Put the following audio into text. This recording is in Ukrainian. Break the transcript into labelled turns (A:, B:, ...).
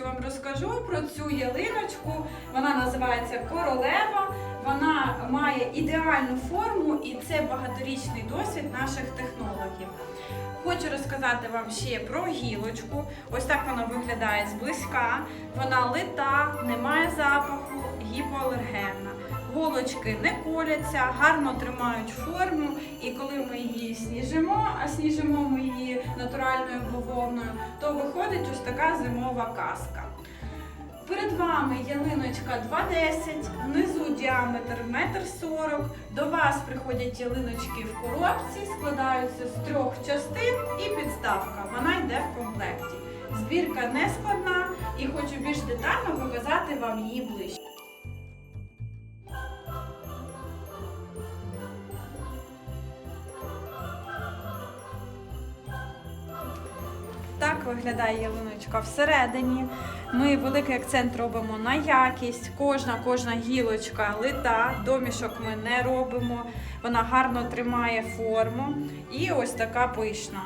A: хочу вам розкажу про цю ялиночку. Вона називається королева. Вона має ідеальну форму і це багаторічний досвід наших технологів. Хочу розказати вам ще про гілочку. Ось так вона виглядає зблизька. Вона лита, не має запаху, гіпоалергенна. Голочки не коляться, гарно тримають форму, і коли ми її сніжимо, а сніжимо ми натуральною бавовною, то виходить ось така зимова казка. Перед вами ялиночка 2,10, внизу діаметр 1,40 м. До вас приходять ялиночки в коробці, складаються з трьох частин і підставка. Вона йде в комплекті. Збірка не складна і хочу більш детально показати вам її ближче. Так виглядає ялиночка всередині. Ми великий акцент робимо на якість. Кожна кожна гілочка лита, домішок ми не робимо. Вона гарно тримає форму і ось така пишна.